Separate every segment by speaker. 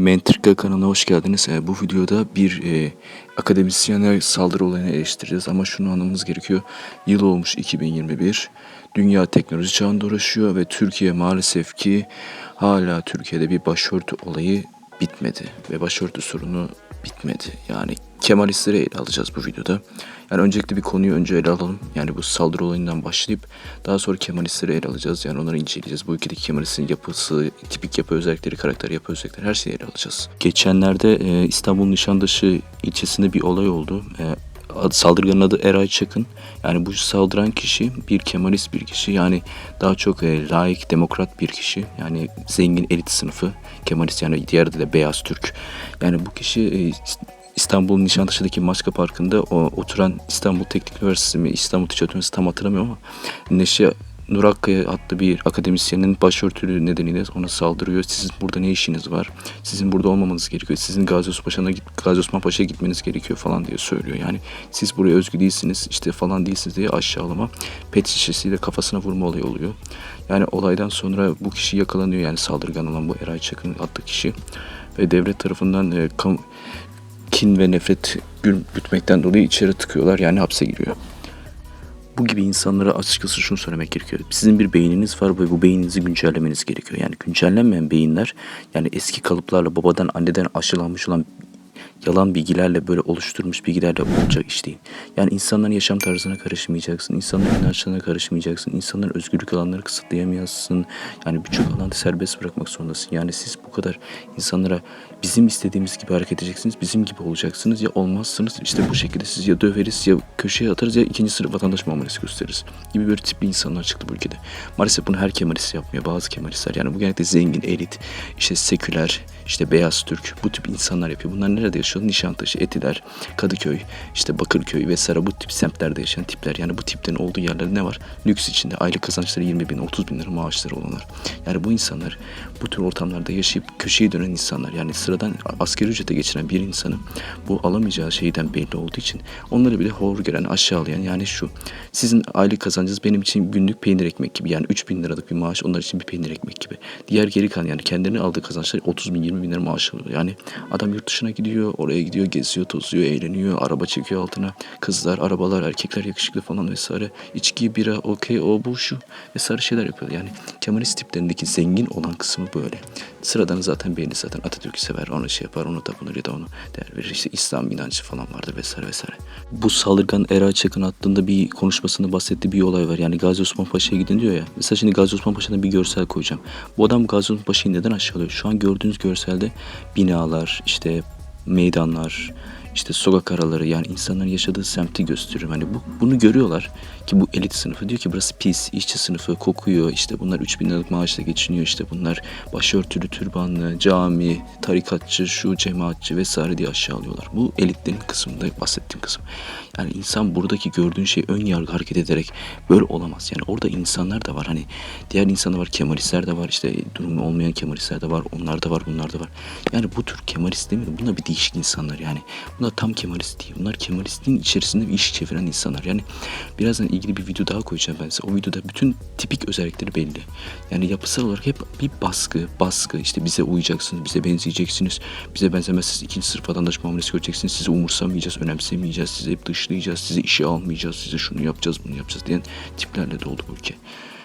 Speaker 1: Mentrika kanalına hoş geldiniz. Ee, bu videoda bir e, akademisyene saldırı olayını eleştireceğiz ama şunu anlamamız gerekiyor. Yıl olmuş 2021. Dünya teknoloji çağında uğraşıyor ve Türkiye maalesef ki hala Türkiye'de bir başörtü olayı bitmedi ve başörtü sorunu bitmedi. Yani Kemalistleri ele alacağız bu videoda. Yani öncelikle bir konuyu önce ele alalım. Yani bu saldırı olayından başlayıp daha sonra Kemalistleri ele alacağız. Yani onları inceleyeceğiz. Bu ülkedeki Kemalistlerin yapısı, tipik yapı özellikleri, karakter yapı özellikleri her şeyi ele alacağız. Geçenlerde e, İstanbul Nişantaşı ilçesinde bir olay oldu. E, ad- saldırganın adı Eray Çakın. Yani bu saldıran kişi bir Kemalist bir kişi. Yani daha çok e, laik, demokrat bir kişi. Yani zengin elit sınıfı. Kemalist yani diğer adı da Beyaz Türk. Yani bu kişi e, İstanbul Nişantaşı'ndaki Maçka Parkı'nda o, oturan İstanbul Teknik Üniversitesi mi İstanbul Ticaret Üniversitesi tam hatırlamıyorum ama Neşe Nur Akkaya adlı bir akademisyenin başörtülü nedeniyle ona saldırıyor. Sizin burada ne işiniz var? Sizin burada olmamanız gerekiyor. Sizin Gazi Osman Gazi Osman Paşa'ya gitmeniz gerekiyor falan diye söylüyor. Yani siz buraya özgü değilsiniz işte falan değilsiniz diye aşağılama pet şişesiyle kafasına vurma olayı oluyor. Yani olaydan sonra bu kişi yakalanıyor yani saldırgan olan bu Eray Çakın adlı kişi ve devlet tarafından e, kam- kin ve nefret gütmekten dolayı içeri tıkıyorlar yani hapse giriyor. Bu gibi insanlara açıkçası şunu söylemek gerekiyor. Sizin bir beyniniz var ve bu beyninizi güncellemeniz gerekiyor. Yani güncellenmeyen beyinler yani eski kalıplarla babadan anneden aşılanmış olan yalan bilgilerle böyle oluşturmuş bilgilerle olacak iş değil. Yani insanların yaşam tarzına karışmayacaksın, insanların inançlarına karışmayacaksın, insanların özgürlük alanları kısıtlayamazsın. Yani birçok alanda serbest bırakmak zorundasın. Yani siz bu kadar insanlara bizim istediğimiz gibi hareket edeceksiniz, bizim gibi olacaksınız ya olmazsınız. İşte bu şekilde siz ya döveriz ya köşeye atarız ya ikinci sınıf vatandaş muamelesi gösteririz gibi böyle tipli insanlar çıktı bu ülkede. Maalesef bunu her kemalist yapmıyor. Bazı kemalistler yani bu genellikle zengin, elit, işte seküler, işte beyaz Türk bu tip insanlar yapıyor. Bunlar nerede yaşıyor? Nişantaşı, Etiler, Kadıköy, işte Bakırköy vesaire bu tip semtlerde yaşayan tipler. Yani bu tiplerin olduğu yerlerde ne var? Lüks içinde aylık kazançları 20 bin, 30 bin lira maaşları olanlar. Yani bu insanlar bu tür ortamlarda yaşayıp köşeye dönen insanlar. Yani sıradan asgari ücrete geçiren bir insanı bu alamayacağı şeyden belli olduğu için onları bile hor gören, aşağılayan yani şu. Sizin aylık kazancınız benim için günlük peynir ekmek gibi. Yani 3 bin liralık bir maaş onlar için bir peynir ekmek gibi. Diğer geri kalan yani kendilerine aldığı kazançlar 30 bin 20 bin lira maaş alıyor. Yani adam yurt dışına gidiyor, oraya gidiyor, geziyor, tozuyor, eğleniyor, araba çekiyor altına. Kızlar, arabalar, erkekler yakışıklı falan vesaire. İçki, bira, okey, o bu şu vesaire şeyler yapıyor. Yani Kemalist tiplerindeki zengin olan kısmı böyle. Sıradan zaten belli zaten Atatürk'ü sever, ona şey yapar, onu tapınır ya da onu değer verir. İşte İslam inancı falan vardır vesaire vesaire. Bu saldırgan Eray Çakın hakkında bir konuşmasında bahsettiği bir olay var. Yani Gazi Osman Paşa'ya gidin diyor ya. Mesela şimdi Gazi Osman Paşa'dan bir görsel koyacağım. Bu adam Gazi Osman Paşa'yı neden aşağılıyor? Şu an gördüğünüz görselde binalar, işte meydanlar, işte sokak araları yani insanların yaşadığı semti gösteriyor. Hani bu, bunu görüyorlar ki bu elit sınıfı diyor ki burası pis, işçi sınıfı kokuyor. İşte bunlar 3000 liralık maaşla geçiniyor. İşte bunlar başörtülü, türbanlı, cami, tarikatçı, şu cemaatçi vesaire diye aşağılıyorlar. Bu elitlerin kısmında bahsettiğim kısım. Yani insan buradaki gördüğün şey ön yargı hareket ederek böyle olamaz. Yani orada insanlar da var. Hani diğer insanlar var, kemalistler de var. işte durumu olmayan kemalistler de var. Onlar da var, bunlar da var. Yani bu tür kemalist demiyorum. Bunlar bir değişik insanlar yani. Bunlar tam kemalist değil. Bunlar kemalistliğin içerisinde bir iş çeviren insanlar. Yani birazdan ilgili bir video daha koyacağım ben size. O videoda bütün tipik özellikleri belli. Yani yapısal olarak hep bir baskı, baskı. işte bize uyacaksınız, bize benzeyeceksiniz. Bize benzemezseniz ikinci sınıf vatandaş muamelesi göreceksiniz. Sizi umursamayacağız, önemsemeyeceğiz. Sizi hep dışlayacağız, sizi işe almayacağız. Size şunu yapacağız, bunu yapacağız diyen tiplerle doldu bu ülke.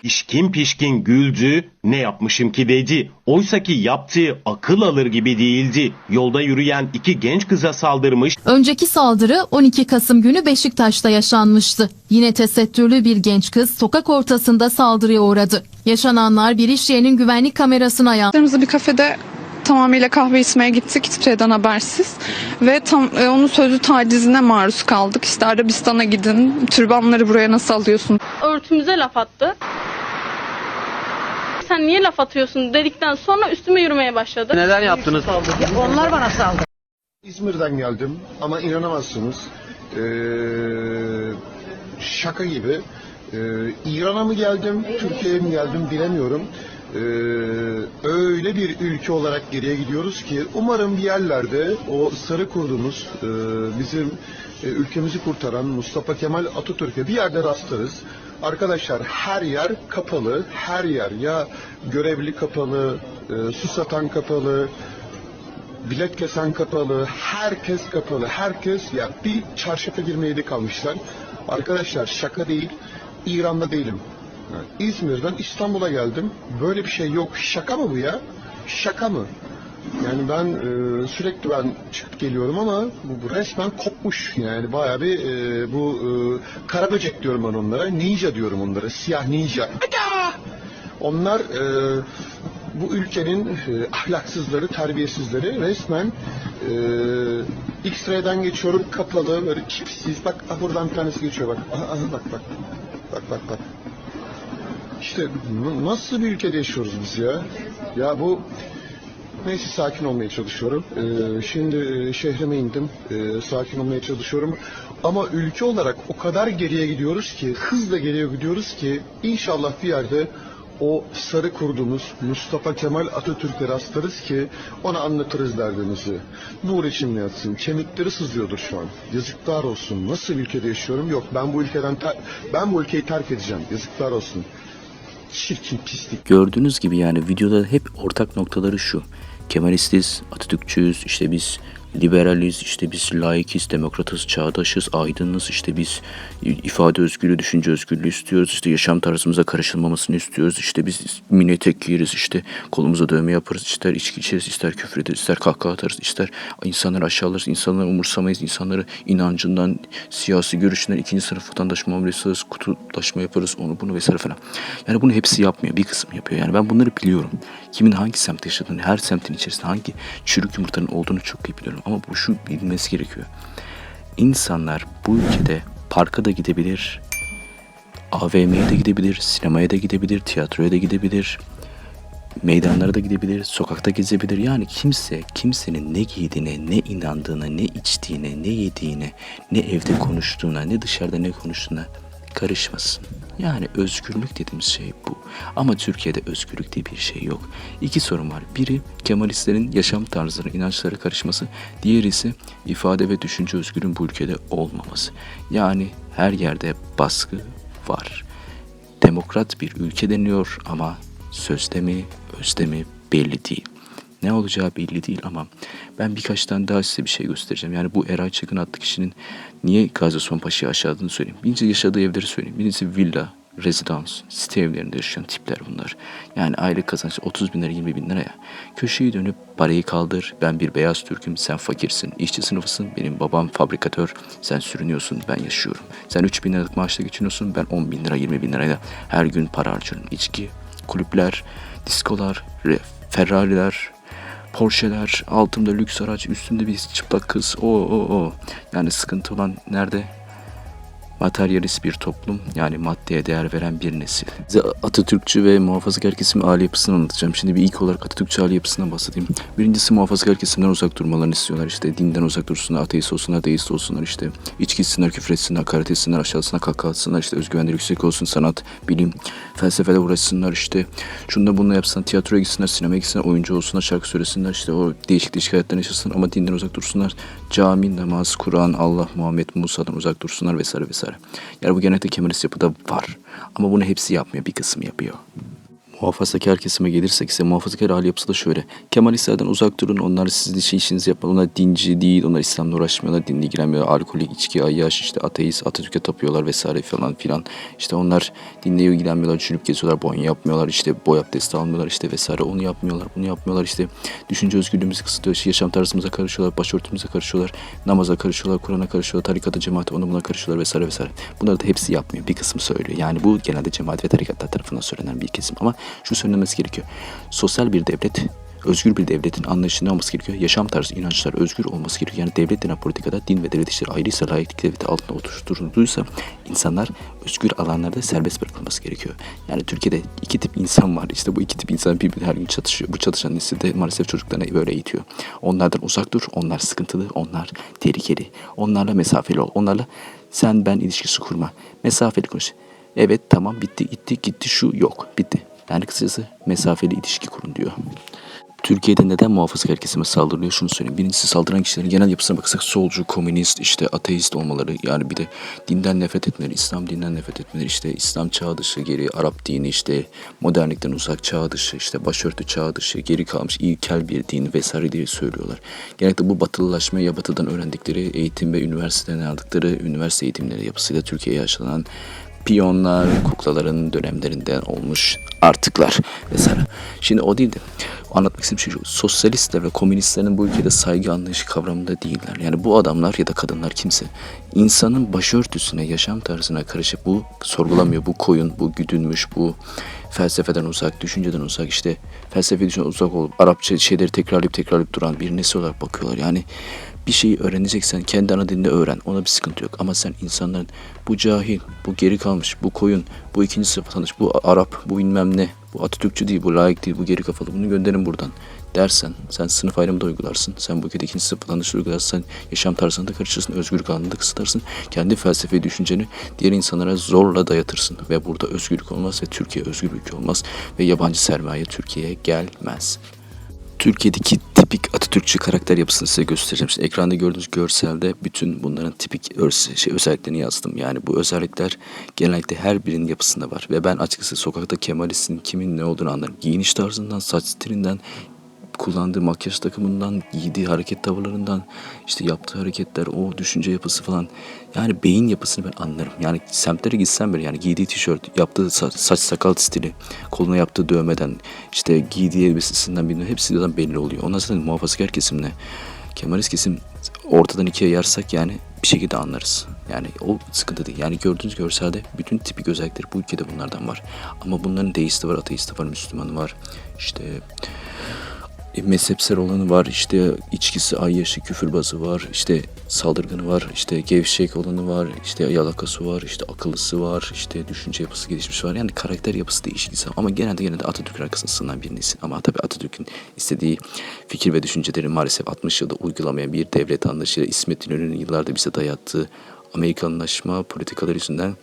Speaker 2: Pişkin pişkin güldü, ne yapmışım ki dedi. Oysaki yaptığı akıl alır gibi değildi. Yolda yürüyen iki genç kıza saldırmış,
Speaker 3: Önceki saldırı 12 Kasım günü Beşiktaş'ta yaşanmıştı. Yine tesettürlü bir genç kız sokak ortasında saldırıya uğradı. Yaşananlar bir iş yerinin güvenlik kamerasına yansıdı.
Speaker 4: Bir kafede tamamıyla kahve içmeye gittik hiçbir şeyden habersiz ve tam e, onun sözlü tacizine maruz kaldık. İşte Arabistan'a gidin, türbanları buraya nasıl alıyorsun?
Speaker 5: örtümüze laf attı. Sen niye laf atıyorsun dedikten sonra üstüme yürümeye başladı.
Speaker 6: Neden yaptınız?
Speaker 7: İzmir'den geldim ama inanamazsınız. Ee, şaka gibi. Ee, İran'a mı geldim, Türkiye'ye mi geldim bilemiyorum. Ee, öyle bir ülke olarak geriye gidiyoruz ki umarım bir yerlerde o sarı kurdumuz e, bizim e, ülkemizi kurtaran Mustafa Kemal Atatürk'e bir yerde rastlarız. Arkadaşlar her yer kapalı, her yer ya görevli kapalı, e, su satan kapalı, bilet kesen kapalı, herkes kapalı, herkes ya bir çarşafa girmeye de kalmışlar. Arkadaşlar şaka değil, İran'da değilim. İzmir'den İstanbul'a geldim. Böyle bir şey yok. Şaka mı bu ya? Şaka mı? Yani ben e, sürekli ben çıkıp geliyorum ama bu, bu resmen kopmuş. Yani bayağı bir e, bu e, kara böcek diyorum ben onlara. Ninja diyorum onlara. Siyah ninja. Onlar e, bu ülkenin e, ahlaksızları, terbiyesizleri resmen e, X-ray'den geçiyorum kapalı böyle çipsiz. Bak ah, buradan bir tanesi geçiyor bak. Aha, aha, bak bak. Bak bak bak. İşte nasıl bir ülkede yaşıyoruz biz ya? Ya bu Neyse sakin olmaya çalışıyorum. Ee, şimdi e, şehrime indim. Ee, sakin olmaya çalışıyorum. Ama ülke olarak o kadar geriye gidiyoruz ki, hızla geriye gidiyoruz ki inşallah bir yerde o sarı kurduğumuz Mustafa Kemal Atatürk'e rastlarız ki ona anlatırız derdimizi. Nur içimle yatsın. Kemikleri sızlıyordur şu an. Yazıklar olsun. Nasıl ülkede yaşıyorum? Yok ben bu ülkeden ben bu ülkeyi terk edeceğim. Yazıklar olsun. Çirkin pislik.
Speaker 1: Gördüğünüz gibi yani videoda hep ortak noktaları şu. Kemalistiz, Atatürkçüyüz, işte biz liberaliz, işte biz laikiz, demokratız, çağdaşız, aydınız, işte biz ifade özgürlüğü, düşünce özgürlüğü istiyoruz, işte yaşam tarzımıza karışılmamasını istiyoruz, işte biz mini tek giyeriz, işte kolumuza dövme yaparız, ister içki içeriz, ister küfür ederiz, ister kahkaha atarız, ister insanları aşağılarız, insanları umursamayız, insanları inancından, siyasi görüşünden ikinci sınıf vatandaş muamelesi yaparız, kutulaşma yaparız, onu bunu vesaire falan. Yani bunu hepsi yapmıyor, bir kısım yapıyor. Yani ben bunları biliyorum. Kimin hangi semtte yaşadığını, her semtin içerisinde hangi çürük yumurtanın olduğunu çok iyi biliyorum. Ama bu şu bilmesi gerekiyor. İnsanlar bu ülkede parka da gidebilir, AVM'ye de gidebilir, sinemaya da gidebilir, tiyatroya da gidebilir, meydanlara da gidebilir, sokakta gezebilir. Yani kimse kimsenin ne giydiğine, ne inandığına, ne içtiğine, ne yediğine, ne evde konuştuğuna, ne dışarıda ne konuştuğuna karışmasın. Yani özgürlük dediğimiz şey bu. Ama Türkiye'de özgürlük diye bir şey yok. İki sorun var. Biri Kemalistlerin yaşam tarzları, inançları karışması. Diğeri ise ifade ve düşünce özgürlüğün bu ülkede olmaması. Yani her yerde baskı var demokrat bir ülke deniyor ama sözde mi, özde mi belli değil. Ne olacağı belli değil ama ben birkaç tane daha size bir şey göstereceğim. Yani bu Eray Çakın adlı kişinin niye Gazi Sonpaşa'yı aşağıladığını söyleyeyim. Birincisi yaşadığı evleri söyleyeyim. Birincisi villa, rezidans, site evlerinde yaşayan tipler bunlar. Yani aylık kazanç 30 bin lira 20 bin liraya. Köşeyi dönüp parayı kaldır. Ben bir beyaz Türk'üm sen fakirsin. İşçi sınıfısın. Benim babam fabrikatör. Sen sürünüyorsun ben yaşıyorum. Sen 3 bin liralık maaşla geçiniyorsun. Ben 10 bin lira 20 bin lirayla her gün para harcıyorum. İçki, kulüpler, diskolar, Ferrari'ler, Porsche'ler, altımda lüks araç, üstümde bir çıplak kız. O o o. Yani sıkıntı olan nerede? Materyalist bir toplum yani maddeye değer veren bir nesil. Size Atatürkçü ve muhafazakar kesim aile yapısını anlatacağım. Şimdi bir ilk olarak Atatürkçü aile yapısından bahsedeyim. Birincisi muhafazakar kesimden uzak durmalarını istiyorlar. İşte dinden uzak dursunlar, ateist olsunlar, deist olsunlar. işte içki içsinler, küfür etsinler, hakaret etsinler, aşağısına atsınlar. işte özgüvenleri yüksek olsun, sanat, bilim, felsefede uğraşsınlar. işte şunu bununla yapsınlar, tiyatroya gitsinler, sinemaya gitsinler, oyuncu olsunlar, şarkı söylesinler. işte o değişik değişik hayatlarını yaşasınlar ama dinden uzak dursunlar. Cami, namaz, Kur'an, Allah, Muhammed, Musa'dan uzak dursunlar vesaire vesaire. Yani bu genellikle Kemalist yapıda var. Ama bunu hepsi yapmıyor. Bir kısım yapıyor. Muhafazakar kesime gelirsek ise muhafazakar hali yapısı da şöyle. Kemalistlerden uzak durun. Onlar sizin için işinizi yapın. Onlar dinci değil. Onlar İslam'la uğraşmıyorlar. Dinle ilgilenmiyorlar. Alkolik, içki, ayyaş, işte ateist, Atatürk'e tapıyorlar vesaire falan filan. İşte onlar dinle ilgilenmiyorlar. Düşünüp geziyorlar. Boyun yapmıyorlar. işte boy abdesti almıyorlar. işte vesaire. Onu yapmıyorlar. Bunu yapmıyorlar. işte düşünce özgürlüğümüzü kısıtlıyor. İşte yaşam tarzımıza karışıyorlar. Başörtümüze karışıyorlar. Namaza karışıyorlar. Kur'an'a karışıyorlar. Tarikata, cemaate ona buna karışıyorlar vesaire vesaire. Bunları da hepsi yapmıyor. Bir kısmı söylüyor. Yani bu genelde cemaat ve tarikatlar tarafından söylenen bir kesim. Ama şu söylenmesi gerekiyor. Sosyal bir devlet, özgür bir devletin anlayışında olması gerekiyor. Yaşam tarzı, inançlar özgür olması gerekiyor. Yani devlet denen politikada din ve devlet işleri ayrıysa, layıklık devleti altında oluşturulduysa insanlar özgür alanlarda serbest bırakılması gerekiyor. Yani Türkiye'de iki tip insan var. İşte bu iki tip insan birbiriyle her gün çatışıyor. Bu çatışan nesil de maalesef çocuklarına böyle eğitiyor. Onlardan uzak dur. Onlar sıkıntılı. Onlar tehlikeli. Onlarla mesafeli ol. Onlarla sen ben ilişkisi kurma. Mesafeli konuş. Evet tamam bitti gitti gitti şu yok bitti. Yani kısacası mesafeli ilişki kurun diyor. Türkiye'de neden muhafazakar kesime saldırılıyor şunu söyleyeyim. Birincisi saldıran kişilerin genel yapısına bakırsak solcu, komünist, işte ateist olmaları yani bir de dinden nefret etmeleri, İslam dinden nefret etmeleri, işte İslam çağ dışı, geri Arap dini, işte modernlikten uzak çağ dışı, işte başörtü çağ dışı, geri kalmış ilkel bir din vesaire diye söylüyorlar. Genellikle bu batılılaşma ya batıdan öğrendikleri eğitim ve üniversiteden aldıkları üniversite eğitimleri yapısıyla Türkiye'ye yaşanan piyonlar, kuklaların dönemlerinden olmuş artıklar vesaire. Şimdi o değil de anlatmak istediğim şey şu. Sosyalistler ve komünistlerin bu ülkede saygı anlayışı kavramında değiller. Yani bu adamlar ya da kadınlar kimse insanın başörtüsüne, yaşam tarzına karışıp bu sorgulamıyor. Bu koyun, bu güdünmüş, bu felsefeden uzak, düşünceden uzak işte felsefe düşünceden uzak olup Arapça şeyleri tekrarlayıp tekrarlayıp duran bir nesil olarak bakıyorlar. Yani bir şeyi öğreneceksen kendi ana dilinde öğren. Ona bir sıkıntı yok. Ama sen insanların bu cahil, bu geri kalmış, bu koyun, bu ikinci sınıf vatandaş, bu Arap, bu bilmem ne, bu Atatürkçü değil, bu layık değil, bu geri kafalı. Bunu gönderin buradan dersen sen sınıf ayrımı da uygularsın. Sen bu ülkede ikinci sınıf vatandaşı uygularsan yaşam tarzını da karıştırırsın, özgürlük alanını da kısıtlarsın. Kendi felsefi düşünceni diğer insanlara zorla dayatırsın. Ve burada özgürlük olmaz ve Türkiye özgür ülke olmaz. Ve yabancı sermaye Türkiye'ye gelmez. Türkiye'deki tipik Atatürkçü karakter yapısını size göstereceğim. Şimdi ekranda gördüğünüz görselde bütün bunların tipik şey, özelliklerini yazdım. Yani bu özellikler genellikle her birinin yapısında var. Ve ben açıkçası sokakta Kemalistin kimin ne olduğunu anlarım. Giyiniş tarzından, saç stilinden, kullandığı makyaj takımından, giydiği hareket tavırlarından, işte yaptığı hareketler, o düşünce yapısı falan. Yani beyin yapısını ben anlarım. Yani semtlere gitsem bile yani giydiği tişört, yaptığı saç, sakal stili, koluna yaptığı dövmeden, işte giydiği elbisesinden bilmem hepsi zaten belli oluyor. Ondan zaten muhafazakar kesimle Kemalist kesim ortadan ikiye yarsak yani bir şekilde anlarız. Yani o sıkıntı değil. Yani gördüğünüz görselde bütün tipik özellikleri bu ülkede bunlardan var. Ama bunların deisti var, ateisti var, Müslümanı var. İşte mezhepsel olanı var, işte içkisi, ayyaşı, küfürbazı var, işte saldırganı var, işte gevşek olanı var, işte yalakası var, işte akıllısı var, işte düşünce yapısı gelişmiş var. Yani karakter yapısı değişik insan. Ama genelde genelde Atatürk arkasında sığınan bir. Ama tabii Atatürk'ün istediği fikir ve düşünceleri maalesef 60 yılda uygulamayan bir devlet anlayışıyla İsmet İnönü'nün yıllarda bize dayattığı Amerikanlaşma politikaları yüzünden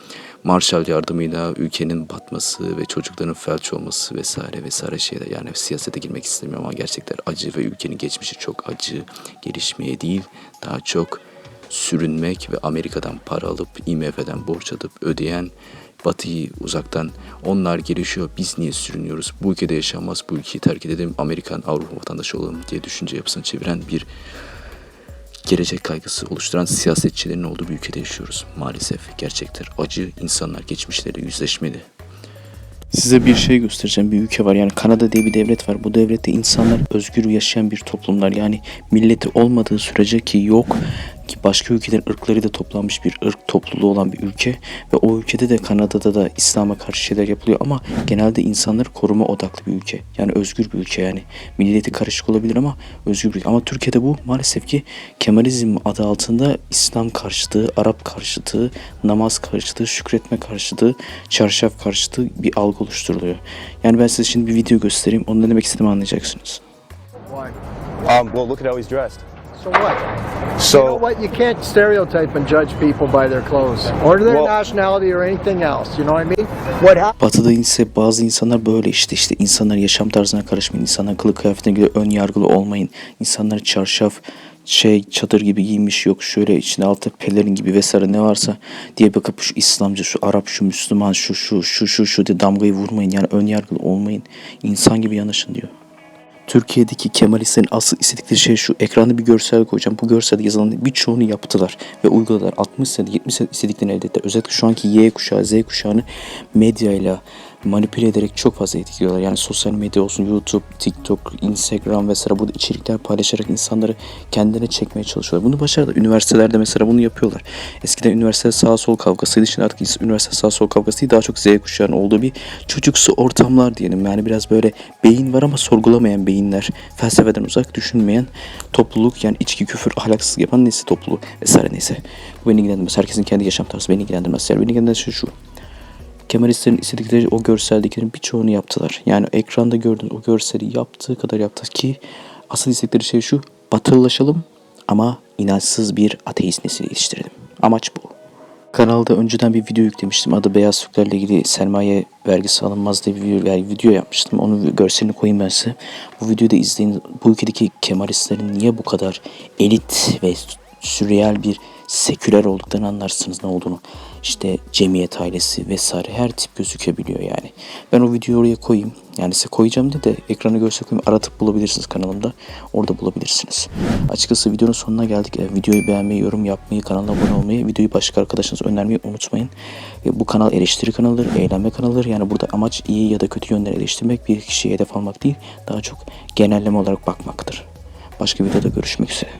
Speaker 1: Marshall yardımıyla ülkenin batması ve çocukların felç olması vesaire vesaire şeyler. Yani siyasete girmek istemiyorum ama gerçekler acı ve ülkenin geçmişi çok acı gelişmeye değil daha çok sürünmek ve Amerika'dan para alıp IMF'den borç alıp ödeyen Batı'yı uzaktan onlar gelişiyor. Biz niye sürünüyoruz? Bu ülkede yaşanmaz bu ülkeyi terk edelim Amerikan Avrupa vatandaşı olalım diye düşünce yapısını çeviren bir gelecek kaygısı oluşturan siyasetçilerin olduğu bir ülkede yaşıyoruz. Maalesef gerçekler acı, insanlar geçmişleri yüzleşmeli.
Speaker 6: Size bir şey göstereceğim. Bir ülke var. Yani Kanada diye bir devlet var. Bu devlette insanlar özgür yaşayan bir toplumlar. Yani milleti olmadığı sürece ki yok başka ülkelerin ırkları da toplanmış bir ırk topluluğu olan bir ülke ve o ülkede de Kanada'da da İslam'a karşı şeyler yapılıyor ama genelde insanları koruma odaklı bir ülke. Yani özgür bir ülke yani. Milleti karışık olabilir ama özgür bir ülke. Ama Türkiye'de bu maalesef ki Kemalizm adı altında İslam karşıtı, Arap karşıtı, namaz karşıtı, şükretme karşıtı, çarşaf karşıtı bir algı oluşturuluyor. Yani ben size şimdi bir video göstereyim. Onu ne demek istediğimi anlayacaksınız.
Speaker 8: Um, well, look at how he's dressed.
Speaker 9: So what?
Speaker 8: So,
Speaker 9: you know what? You can't stereotype and judge people by their clothes or their
Speaker 8: Well-
Speaker 9: nationality or anything else. You know what I mean? What happened?
Speaker 6: Batı'da ise bazı insanlar böyle işte işte insanlar yaşam tarzına karışmayın, insanlar kılık kıyafetine göre ön yargılı olmayın, insanlar çarşaf şey çadır gibi giymiş yok şöyle içine altı pelerin gibi vesaire ne varsa diye bakıp şu İslamcı şu Arap şu Müslüman şu şu şu şu şu diye damgayı vurmayın yani ön yargılı olmayın insan gibi yanaşın diyor. Türkiye'deki Kemalistlerin asıl istedikleri şey şu. Ekranda bir görsel koyacağım. Bu görselde yazılan birçoğunu yaptılar ve uyguladılar. 60 sene, 70 sene istediklerini elde ettiler. Özellikle şu anki Y kuşağı, Z kuşağını medyayla manipüle ederek çok fazla etkiliyorlar. Yani sosyal medya olsun, YouTube, TikTok, Instagram vesaire burada içerikler paylaşarak insanları kendine çekmeye çalışıyorlar. Bunu başardılar. Üniversitelerde mesela bunu yapıyorlar. Eskiden üniversite sağ sol kavgasıydı. Şimdi artık üniversite sağ sol kavgası değil. Daha çok Z kuşağının olduğu bir çocuksu ortamlar diyelim. Yani biraz böyle beyin var ama sorgulamayan beyinler. Felsefeden uzak düşünmeyen topluluk. Yani içki, küfür, ahlaksızlık yapan neyse topluluğu vesaire neyse. Bu beni ilgilendirmez. Herkesin kendi yaşam tarzı beni ilgilendirmez. Yani beni ilgilendiren şey şu. Kemalistlerin istedikleri o görseldekilerin birçoğunu yaptılar. Yani ekranda gördüğünüz o görseli yaptığı kadar yaptı ki asıl istedikleri şey şu. Batılılaşalım ama inançsız bir ateist nesil yetiştirelim. Amaç bu.
Speaker 1: Kanalda önceden bir video yüklemiştim. Adı Beyaz Türklerle ilgili sermaye vergisi alınmaz diye bir video, yani video yapmıştım. Onun görselini koyayım ben size. Bu videoyu da izleyin. Bu ülkedeki Kemalistlerin niye bu kadar elit ve sürreal bir seküler olduklarını anlarsınız ne olduğunu. İşte cemiyet ailesi vesaire her tip gözükebiliyor yani. Ben o videoyu oraya koyayım. Yani size koyacağım de de ekrana görsel koyayım. Aratıp bulabilirsiniz kanalımda. Orada bulabilirsiniz. Açıkçası videonun sonuna geldik. E, videoyu beğenmeyi, yorum yapmayı, kanala abone olmayı, videoyu başka arkadaşınıza önermeyi unutmayın. Bu kanal eleştiri kanalıdır, eğlenme kanalıdır. Yani burada amaç iyi ya da kötü yönleri eleştirmek, bir kişiye hedef almak değil. Daha çok genelleme olarak bakmaktır. Başka videoda görüşmek üzere.